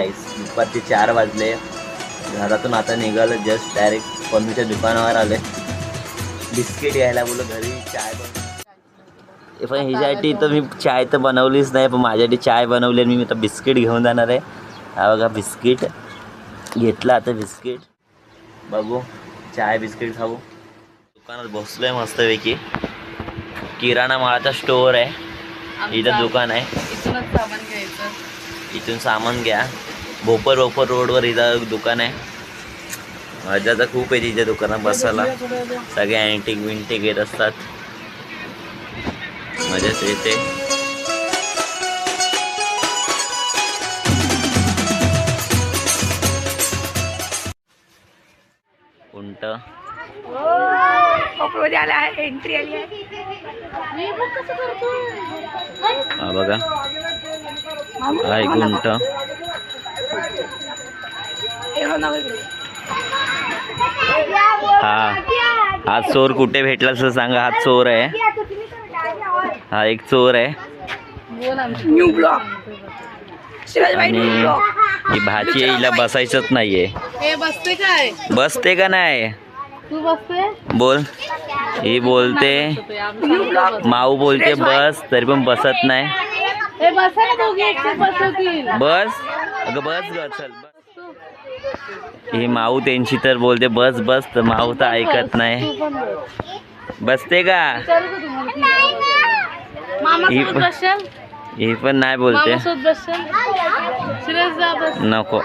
चाळीस दुपारचे चार वाजले. घरातून आता निघालो जस्ट डायरेक्ट पन्नूच्या दुकानावर आले बिस्किट घ्यायला बोललो घरी चाय पण पण हिच्यासाठी तर मी चाय तर बनवलीच नाही पण माझ्यासाठी चाय बनवली आणि मी आता बिस्किट घेऊन जाणार आहे. हा बघा बिस्किट. घेतलं आता बिस्किट. बघू चाय बिस्किट खाऊ. दुकानात बसलोय मस्तपैकी. किराणा मालाचा स्टोअर आहे. इथं दुकान आहे. इथून सामान घ्या. भोपर भोपर रोडवर इथं दुकान आहे. मजा तर खूप आहे तिच्या दुकानात बसायला. सगळे अँटिक विंटिक येत असतात. मजाच येते उंटमध्ये आला आहे एंट्री आली आहे. हा बघा. हा उंट हा. हा चोर कुठे भेटला असं सांगा. हा चोर आहे. हा एक चोर आहे. न्यू ब्लॉक शिवाजीबाई आणि न्यू ब्लॉक ही भाची आहे, हिला बसायचंच नाहीये. हे बसते काय? बसते का नाही? तू बसते? बोल. ही बोलते. माऊ बोलते बस तरी पण बसत नाही. हे बसा अगं बस ग चल बस. ही माऊ त्यांची तर बोलते बस बस तर माऊ तर ऐकत नाही. बसते का? ही पण- नाही बोलते. नको.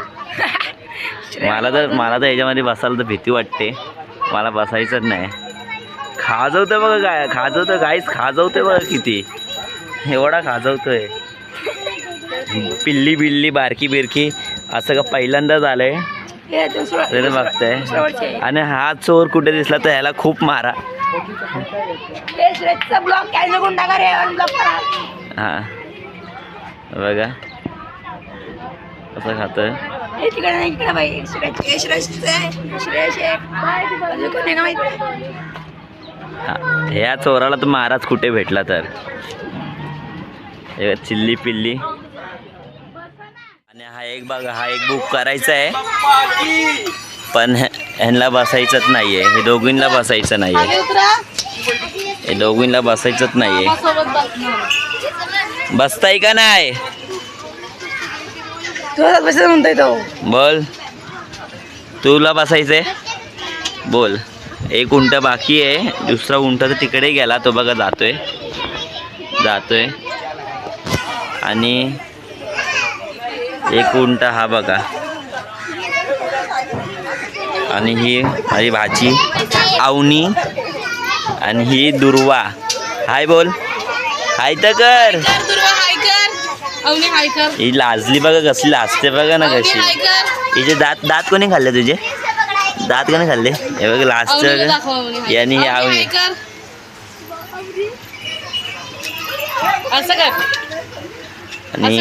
मला तर मला तर याच्यामध्ये बसायला तर भीती वाटते. मला बसायचंच नाही. खाजवतं बघा काय खाजवतं काहीच खाजवते बघा किती. एवढा खाजवतोय. पिल्ली बिल्ली बारकी बिरकी. असं का पहिल्यांदाच आलंय. हे बघताय. आणि हा चोर कुठे दिसला तर ह्याला खूप मारा. हे हा. बघा. कसं हा, ह्या चोराला तर महाराज कुठे भेटला तर. चिल्ली पिल्ली. आणि हा एक बघा हा एक बुक करायचा आहे. पण ह्या- ह्यांना बसायचंच नाहीये. हे दोघींना बसायचं नाहीये. खाली उतरा हे दोघींना बसायचंच सोबत बसणार बसताय का नाही? म्हणतोय तो. बोल. तुला बसायचंय? बोल. एक उंट बाकी आहे. दुसरा उंट तर तिकडे गेला. तो बघा जातोय. जातोय. आणि एक उंट हा बघा. आणि ही माझी भाची आवनी आणि ही दुर्वा. हाय बोल. हाय तर कर. ही लाजली बघा कसली लाजते बघा ना कशी. हिचे दात दात कोणी खाल्ले तुझे? दात कोणी खाल्ले? हे बघ हाय यांनी अवनी आवनी. असं कर. आणि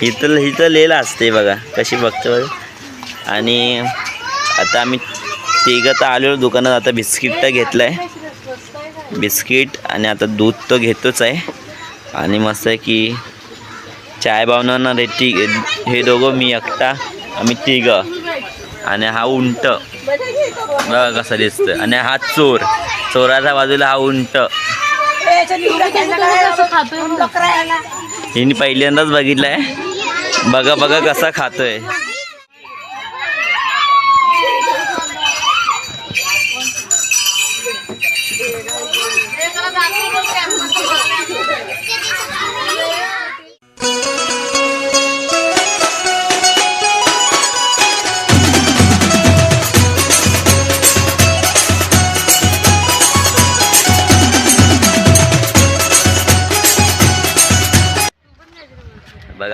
हिथं हिथं लिहिलं असते बघा कशी बघतो बघा. आणि आता आम्ही तिघं तर आलेलो दुकानात आता बिस्किट तर घेतलं आहे बिस्किट आणि आता दूध तर घेतोच आहे. आणि मस्त आहे की चाय बनवणार आहे ती हे दोघं मी एकटा आम्ही तिघं. आणि हा उंट. बघा कसा दिसतोय. आणि हा चोर. चोराच्या बाजूला हा उंट. हिने पहिल्यांदाच बघितलंय. बघा बघा कसा खातोय.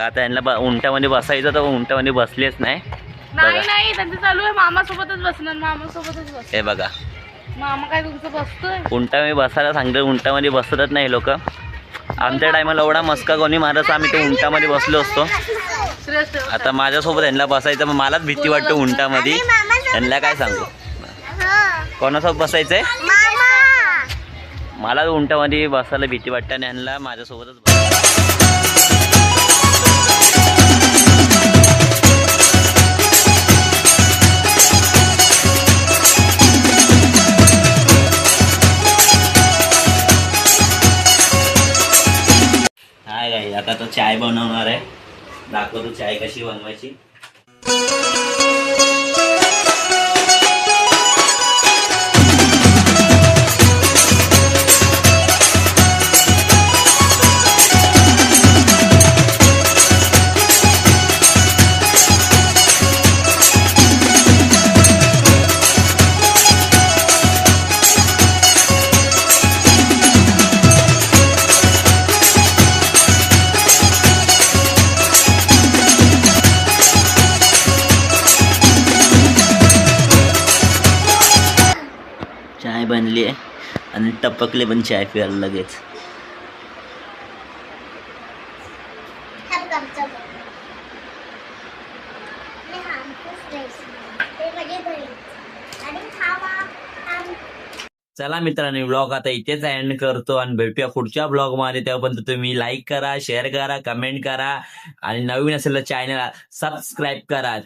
आता यांना ब उंटामध्ये बसायचं तर उंटामध्ये बसलेच नाही. नाही नाही त्यांचं चालू आहे. मामा सोबतच बसणार मामा सोबतच बस. हे बघा. मामा काय तुमचं बसतोय? उंटामध्ये बसायला सांगतो उंटामध्ये बसतच नाही लोक. आमच्या टायमाला एवढा मस्का कोणी मारत आम्ही तो उंटामध्ये बसलो असतो. श्रेष्ठ आता माझ्यासोबत यांना बसायचं मग मलाच भीती वाटते उंटामध्ये. यांना काय सांगू? कोणासोबत बसायचंय? मला उंटामध्ये बसायला भीती वाटते आणि यांना माझ्यासोबतच बस चाय बनवणार आहे. दाखवतो चाय कशी बनवायची. आणि टपकले पण चाय प्यायला लगेच. चला मित्रांनो ब्लॉग आता इथेच एंड करतो आणि भेटूया पुढच्या ब्लॉगमध्ये. तेव्हापर्यंत तुम्ही लाईक करा शेअर करा कमेंट करा. आणि नवीन असेल तर चॅनल सबस्क्राईब करा.